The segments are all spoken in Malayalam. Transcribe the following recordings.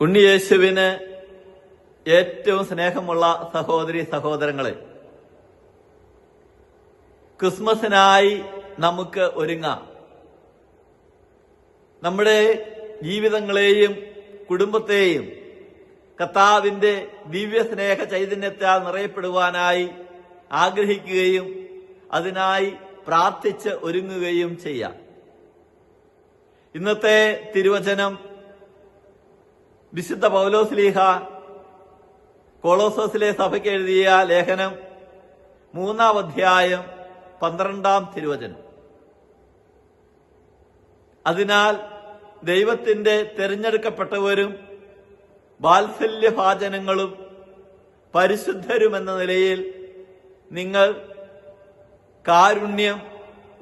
ഉണ്ണിയേശുവിന് ഏറ്റവും സ്നേഹമുള്ള സഹോദരി സഹോദരങ്ങളെ ക്രിസ്മസിനായി നമുക്ക് ഒരുങ്ങാം. നമ്മുടെ ജീവിതങ്ങളെയും കുടുംബത്തെയും കർത്താവിന്റെ ദിവ്യ സ്നേഹ ചൈതന്യത്താൽ നിറയപ്പെടുവാനായി ആഗ്രഹിക്കുകയും അതിനായി പ്രാർത്ഥിച്ച് ഒരുങ്ങുകയും ചെയ്യാം. ഇന്നത്തെ തിരുവചനം വിശുദ്ധ പൗലോസ്ലീഹ കോളോസോസിലെ സഭയ്ക്ക് എഴുതിയ ലേഖനം മൂന്നാം അധ്യായം പന്ത്രണ്ടാം തിരുവചനം. അതിനാൽ ദൈവത്തിന്റെ തെരഞ്ഞെടുക്കപ്പെട്ടവരും വാത്സല്യഭാചനങ്ങളും പരിശുദ്ധരുമെന്ന നിലയിൽ നിങ്ങൾ കാരുണ്യം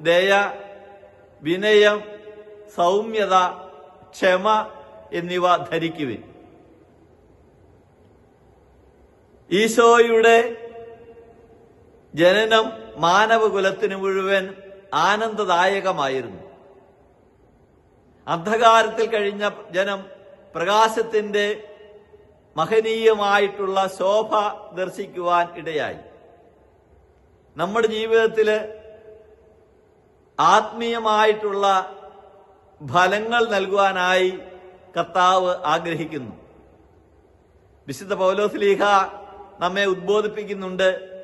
ദയ വിനയം സൗമ്യത ക്ഷമ എന്നിവ ധരിക്കുവിൻ. ഈശോയുടെ ജനനം മാനവകുലത്തിന് മുഴുവൻ ആനന്ദദായകമായിരുന്നു. അന്ധകാരത്തിൽ കഴിഞ്ഞ ജനം പ്രകാശത്തിന്റെ മഹനീയമായിട്ടുള്ള ശോഭ ദർശിക്കുവാൻ ഇടയായി. നമ്മുടെ ജീവിതത്തിൽ ആത്മീയമായിട്ടുള്ള ഫലങ്ങൾ നൽകുവാനായി കർത്താവ് ആഗ്രഹിക്കുന്നു. വിശുദ്ധ പൗലോസ്ലീഹ നമ്മെ ഉദ്ബോധിപ്പിക്കുന്നുണ്ട്.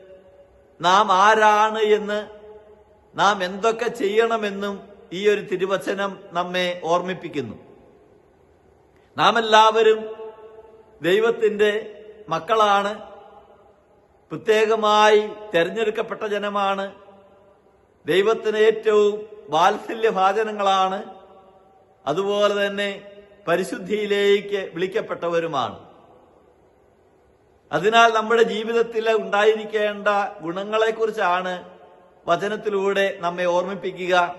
നാം ആരാണ് എന്ന് നാം എന്തൊക്കെ ചെയ്യണമെന്നും ഈ ഒരു തിരുവചനം നമ്മെ ഓർമ്മിപ്പിക്കുന്നു. നാം എല്ലാവരും ദൈവത്തിന്റെ മക്കളാണ്. പ്രത്യേകമായി തെരഞ്ഞെടുക്കപ്പെട്ട ജനമാണ്. ദൈവത്തിന് ഏറ്റവും വാത്സല്യഭാചനങ്ങളാണ് അതുപോലെ തന്നെ പരിശുദ്ധിയിലേക്ക് വിളിക്കപ്പെട്ടവരുമാണ്. അതിനാൽ നമ്മുടെ ജീവിതത്തിൽ ഉണ്ടായിരിക്കേണ്ട ഗുണങ്ങളെക്കുറിച്ചാണ് വചനത്തിലൂടെ നമ്മെ ഓർമ്മിപ്പിക്കുക.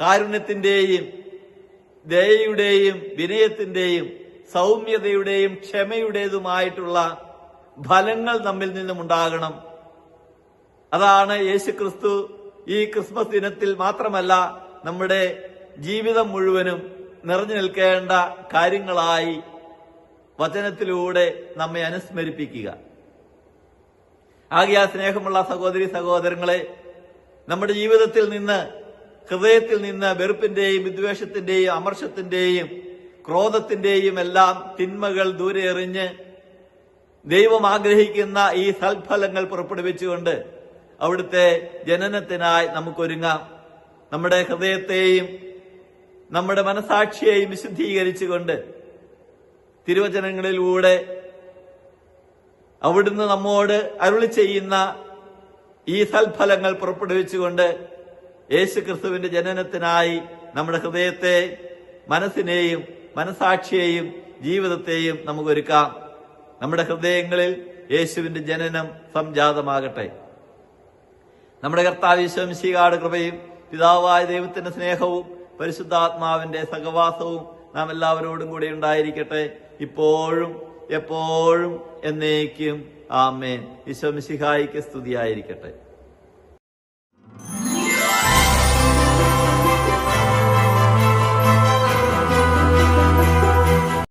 കാരുണ്യത്തിന്റെയും ദയയുടെയും വിനയത്തിന്റെയും സൗമ്യതയുടെയും ക്ഷമയുടേതുമായിട്ടുള്ള ഫലങ്ങൾ നമ്മിൽ നിന്നും ഉണ്ടാകണം. അതാണ് യേശു ക്രിസ്തു ഈ ക്രിസ്മസ് ദിനത്തിൽ മാത്രമല്ല നമ്മുടെ ജീവിതം മുഴുവനും നിറഞ്ഞു നിൽക്കേണ്ട കാര്യങ്ങളായി വചനത്തിലൂടെ നമ്മെ അനുസ്മരിപ്പിക്കുക. ആകെ ആ സ്നേഹമുള്ള സഹോദരി സഹോദരങ്ങളെ നമ്മുടെ ജീവിതത്തിൽ നിന്ന് ഹൃദയത്തിൽ നിന്ന് വെറുപ്പിന്റെയും വിദ്വേഷത്തിന്റെയും അമർഷത്തിന്റെയും ക്രോധത്തിന്റെയും എല്ലാം തിന്മകൾ ദൂരെ എറിഞ്ഞ് ദൈവം ആഗ്രഹിക്കുന്ന ഈ സൽഫലങ്ങൾ പുറപ്പെടുവിച്ചുകൊണ്ട് അവിടുത്തെ ജനനത്തിനായി നമുക്കൊരുങ്ങാം. നമ്മുടെ ഹൃദയത്തെയും നമ്മുടെ മനസാക്ഷിയെയും വിശുദ്ധീകരിച്ചുകൊണ്ട് തിരുവചനങ്ങളിലൂടെ അവിടുന്ന് നമ്മോട് അരുളി ചെയ്യുന്ന ഈ സൽഫലങ്ങൾ പുറപ്പെടുവിച്ചുകൊണ്ട് യേശു ക്രിസ്തുവിന്റെ ജനനത്തിനായി നമ്മുടെ ഹൃദയത്തെ മനസ്സിനെയും മനസാക്ഷിയെയും ജീവിതത്തെയും നമുക്കൊരുക്കാം. നമ്മുടെ ഹൃദയങ്ങളിൽ യേശുവിന്റെ ജനനം സംജാതമാകട്ടെ. നമ്മുടെ കർത്താവ് ഈശോമിശികാട് കൃപയും പിതാവായ ദൈവത്തിന്റെ സ്നേഹവും പരിശുദ്ധാത്മാവിന്റെ സഹവാസവും നാം എല്ലാവരോടും കൂടി ഉണ്ടായിരിക്കട്ടെ. ഇപ്പോഴും എപ്പോഴും എന്നേക്കും. ആമേൻ. ഈശോ മിശിഹായിക്ക് സ്തുതിയായിരിക്കട്ടെ.